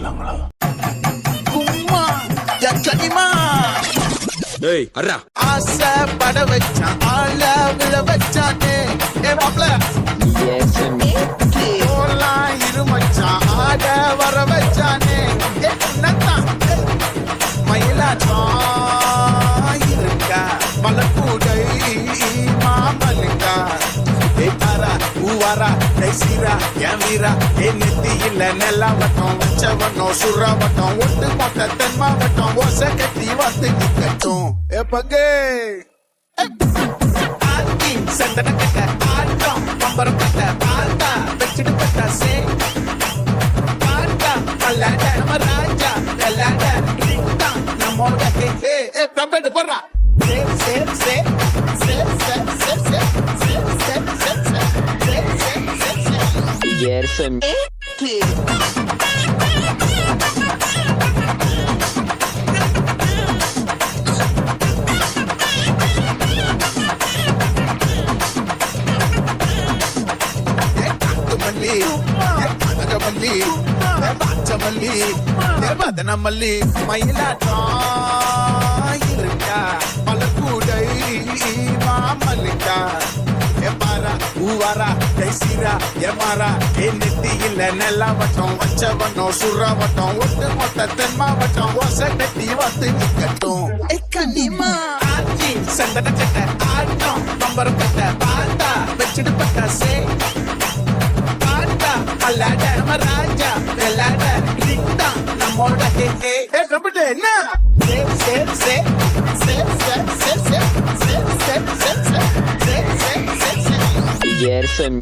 பண்ணிடலாங்களா டேய் அர்ரா ஆசை பட வச்சான் ஆள விழ வச்சானே ஏ மாப்ள போலாம் இரு மச்சான் ஆட வர வச்சானே வாரா கைசீரா என் வீரா ஏ நெத்தி இல்ல நெல்லாவட்டம் வச்சவட்டம் சுறாவட்டம் ஒட்டு மொத்த தென் மாவட்டம் ஓசை கட்டி வந்து கட்டும் எப்பகே சந்தன கட்ட ஆட்டம் பம்பரம் கட்ட ஆட்டா வச்சுட்டு பட்டா சே Gerson. మళ్ళీ మళ్ళీ మహిళ பூவாரா கைசீரா எமாரா என் நெத்தியில் நெல்லாவட்டம் வச்சவட்டம் சுறாவட்டம் ஒட்டு மொத்த தென் மாவட்டம் ஓசை கட்டி வந்து நிற்கட்டும். கண்ணிமா. ஆட்சி சந்தன சட்ட ஆட்டம் பம்பரப்பட்ட பாட்டா வச்சிடுப்பட்ட சே. பாட்டா அல்லாட ராஜா வெள்ளாட இதுதான் நம்மோட ஹே ஹே என்ன? சே சே சே சே சே சே. Gerson.